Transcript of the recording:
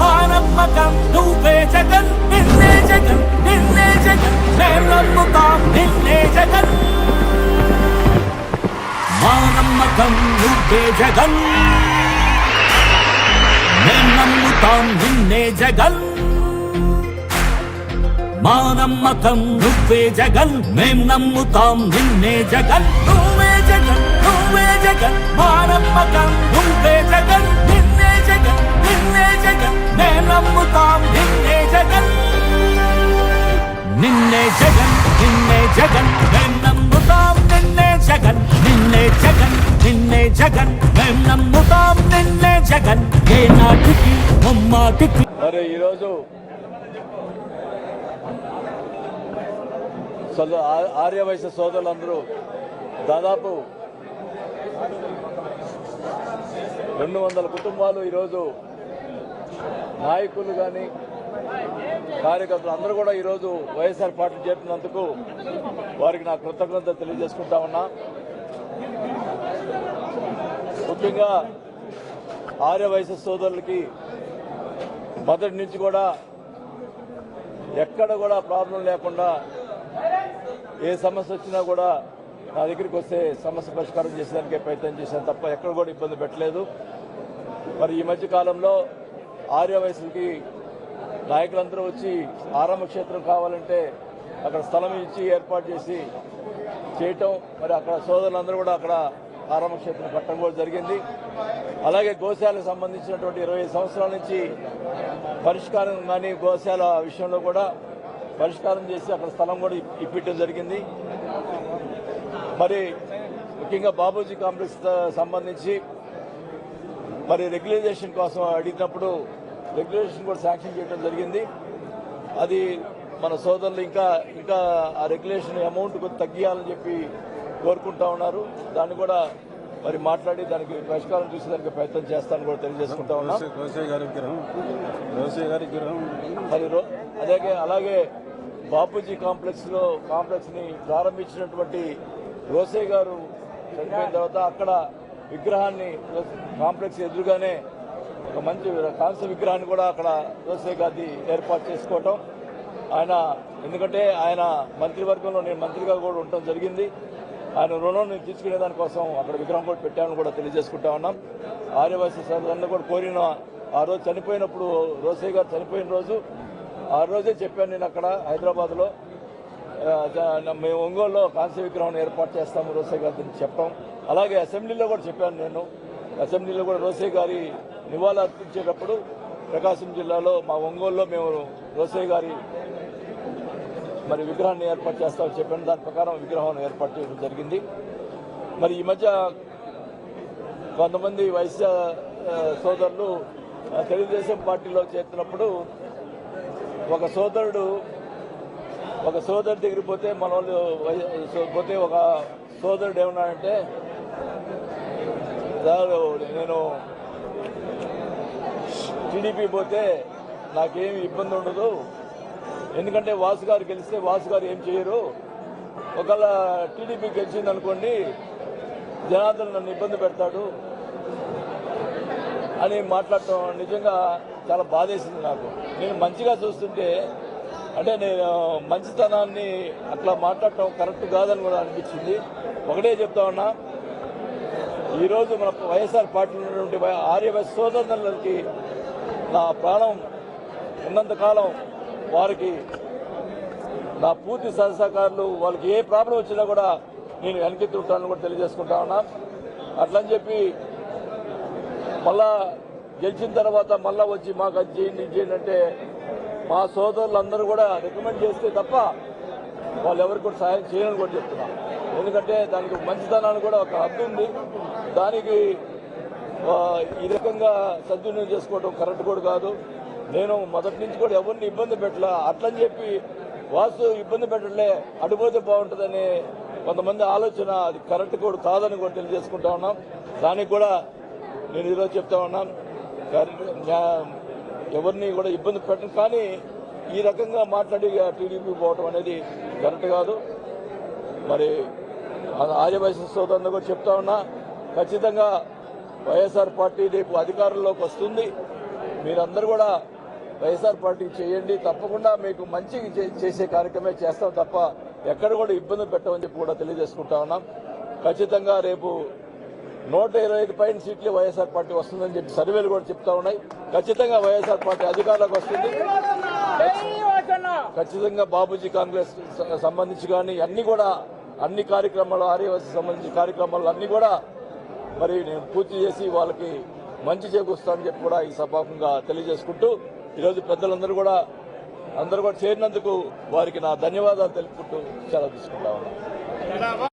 మా నమ్మకం నువ్వే జగన్ నిన్నే జగన్ నిన్నే జగన్ మేం నమ్ముతాం నిన్నే జగన్ మా నమ్మకం నువ్వే జగన్ మేం నమ్ముతాం నిన్నే జగన్ మా నమ్మకం నువ్వే జగన్ మేం నమ్ముతాం నిన్నే జగన్ నువ్వే జగన్ నువ్వే జగన్ మా నమ్మకం నువ్వే జగన్ నిన్నే జగన్. మేం నమ్ముతాం నిన్నే జగన్. ఏ నాటికి ముమ్మాటికి. మరి ఈరోజు ఆర్యవైశ్య సోదరులందరూ దాదాపు రెండు వందల కుటుంబాలు ఈరోజు నాయకులు కానీ కార్యకర్తలు అందరూ కూడా ఈరోజు వైఎస్ఆర్ పార్టీ చేరినందుకు వారికి నా కృతజ్ఞత తెలియజేసుకుంటా ఉన్నా. ముఖ్యంగా ఆర్యవైశ్య సోదరులకి మొదటి నుంచి కూడా ఎక్కడ కూడా ప్రాబ్లం లేకుండా ఏ సమస్య వచ్చినా కూడా నా దగ్గరికి వస్తే సమస్య పరిష్కారం చేసేదానికే ప్రయత్నం చేశాను తప్ప ఎక్కడ కూడా ఇబ్బంది పెట్టలేదు. మరి ఈ మధ్య కాలంలో ఆర్యవయసులకి నాయకులందరూ వచ్చి ఆరంభ క్షేత్రం కావాలంటే అక్కడ స్థలం ఇచ్చి ఏర్పాటు చేసి చేయటం మరి అక్కడ సోదరులందరూ కూడా అక్కడ ఆరామక్షేత్రం పట్టడం కూడా జరిగింది. అలాగే గోశాలకు సంబంధించినటువంటి ఇరవై సంవత్సరాల నుంచి పరిష్కారం కానీ గోశాల విషయంలో కూడా పరిష్కారం చేసి అక్కడ స్థలం కూడా ఇప్పించడం జరిగింది. మరి ముఖ్యంగా బాబూజీ కాంప్లెక్స్ సంబంధించి మరి రెగ్యులైజేషన్ కోసం అడిగినప్పుడు రెగ్యులేషన్ కూడా శాంక్షన్ చేయడం జరిగింది. అది మన సోదరులు ఇంకా ఇంకా ఆ రెగ్యులేషన్ అమౌంట్ కొంచెం తగ్గియాలని చెప్పి కోరుకుంటా ఉన్నారు. దాన్ని కూడా మరి మాట్లాడి దానికి పరిష్కారం చూసేదానికి ప్రయత్నం చేస్తానని కూడా తెలియజేసుకుంటా ఉన్నాం. మరి అలాగే అలాగే బాపూజీ కాంప్లెక్స్లో కాంప్లెక్స్ని ప్రారంభించినటువంటి రోసే గారు చనిపోయిన తర్వాత అక్కడ విగ్రహాన్ని కాంప్లెక్స్ ఎదురుగానే ఒక మంచి కాంస్య విగ్రహాన్ని కూడా అక్కడ రోసే గారి ఏర్పాటు చేసుకోవటం. ఆయన ఎందుకంటే ఆయన మంత్రివర్గంలో నేను మంత్రిగా కూడా ఉండటం జరిగింది. ఆయన రుణం తీసుకునే దానికోసం అక్కడ విగ్రహం కూడా పెట్టామని కూడా తెలియజేసుకుంటా ఉన్నాం. ఆర్యవాసి సోదరులందరూ కూడా కోరిన ఆ రోజు చనిపోయినప్పుడు రోసయ్య గారు చనిపోయిన రోజు ఆ రోజే చెప్పాను నేను అక్కడ హైదరాబాద్లో. మేము ఒంగోలులో కాంస్య విగ్రహం ఏర్పాటు చేస్తాము రోసయ్య గారి చెప్పడం అలాగే అసెంబ్లీలో కూడా చెప్పాను నేను. అసెంబ్లీలో కూడా రోసయ్య గారి నివాళులు అర్పించేటప్పుడు ప్రకాశం జిల్లాలో మా ఒంగోలులో మేము రోసయ్య గారి మరి విగ్రహాన్ని ఏర్పాటు చేస్తామని చెప్పాను. దాని ప్రకారం విగ్రహం ఏర్పాటు చేయడం జరిగింది. మరి ఈ మధ్య కొంతమంది వైశ్య సోదరులు తెలుగుదేశం పార్టీలో చేస్తున్నప్పుడు ఒక సోదరుడు ఒక సోదరుడి దగ్గర పోతే మన వాళ్ళు వై- సో- పోతే ఒక సోదరుడు ఏమన్నాడంటే నేను టీడీపీ పోతే నాకేమి ఇబ్బంది ఉండదు. ఎందుకంటే వాసు గారు గెలిస్తే వాసు గారు ఏం చేయరు. ఒకవేళ టీడీపీ గెలిచింది అనుకోండి జనార్దన్ నన్ను ఇబ్బంది పెడతాడు అని మాట్లాడటం నిజంగా చాలా బాధేసింది నాకు. నేను మంచిగా చూస్తుంటే అంటే నేను మంచితనాన్ని అట్లా మాట్లాడటం కరెక్ట్ కాదని కూడా అనిపించింది. ఒకటే చెప్తా ఉన్నా ఈరోజు మన వైఎస్ఆర్ పార్టీలో ఉన్నటువంటి వై- ఆర్యవైశ్య సోదరులకి నా ప్రాణం ఉన్నంతకాలం వారికి నా పూర్తి సహసహకారులు వాళ్ళకి ఏ ప్రాబ్లం వచ్చినా కూడా నేను వెనకెత్తి ఉంటానని కూడా తెలియజేసుకుంటా ఉన్నా. అట్లని చెప్పి మళ్ళా గెలిచిన తర్వాత మళ్ళా వచ్చి మాకు అది చేయండి ఇది చేయండి అంటే మా సోదరులందరూ కూడా రికమెండ్ చేస్తే తప్ప వాళ్ళు ఎవరికి కూడా సహాయం చేయని కూడా చెప్తున్నా. ఎందుకంటే దానికి మంచితనాన్ని కూడా ఒక హద్దు ఉంది. దానికి ఈ రకంగా సద్వినియోగం చేసుకోవడం కరెక్ట్ కూడా కాదు. నేను మొదటి నుంచి కూడా ఎవరిని ఇబ్బంది పెట్టలా. అట్లని చెప్పి వాసు ఇబ్బంది పెట్టలే అడిపోతే బాగుంటుందని కొంతమంది ఆలోచన. అది కరెక్ట్ కూడా కాదని కూడా తెలియజేసుకుంటా ఉన్నాం. దానికి కూడా నేను ఈరోజు చెప్తా ఉన్నాం. ఎవరిని కూడా ఇబ్బంది పెట్టను కానీ ఈ రకంగా మాట్లాడి టీడీపీ పోవటం అనేది కరెక్ట్ కాదు. మరి ఆర్యవైశ్య సోదరులు కూడా చెప్తా ఉన్నా ఖచ్చితంగా వైఎస్ఆర్ పార్టీ రేపు అధికారంలోకి వస్తుంది. మీరందరూ కూడా వైఎస్ఆర్ పార్టీకి చేయండి తప్పకుండా మీకు మంచి చే- చేసే కార్యక్రమే చేస్తాం తప్ప ఎక్కడ కూడా ఇబ్బంది పెట్టమని చెప్పి కూడా తెలియజేసుకుంటా ఉన్నాం. ఖచ్చితంగా రేపు నూట ఇరవై ఐదు పైన సీట్లు వైఎస్ఆర్ పార్టీ వస్తుందని చెప్పి సర్వేలు కూడా చెప్తా ఉన్నాయి. ఖచ్చితంగా వైఎస్ఆర్ పార్టీ అధికారంలోకి వస్తుంది. ఖచ్చితంగా బాబుజీ కాంగ్రెస్ సంబంధించి కానీ అన్ని కూడా అన్ని కార్యక్రమాలు ఆర్యవాసి సంబంధించిన కార్యక్రమాలు అన్ని కూడా మరి నేను పూర్తి చేసి వాళ్ళకి మంచి చేకూరుస్తానని చెప్పి కూడా ఈ సభాముఖంగా తెలియజేసుకుంటూ ఈరోజు పెద్దలందరూ కూడా అందరూ కూడా చేరినందుకు వారికి నా ధన్యవాదాలు తెలుపుకుంటూ సెలవు తీసుకుంటా ఉన్నాను.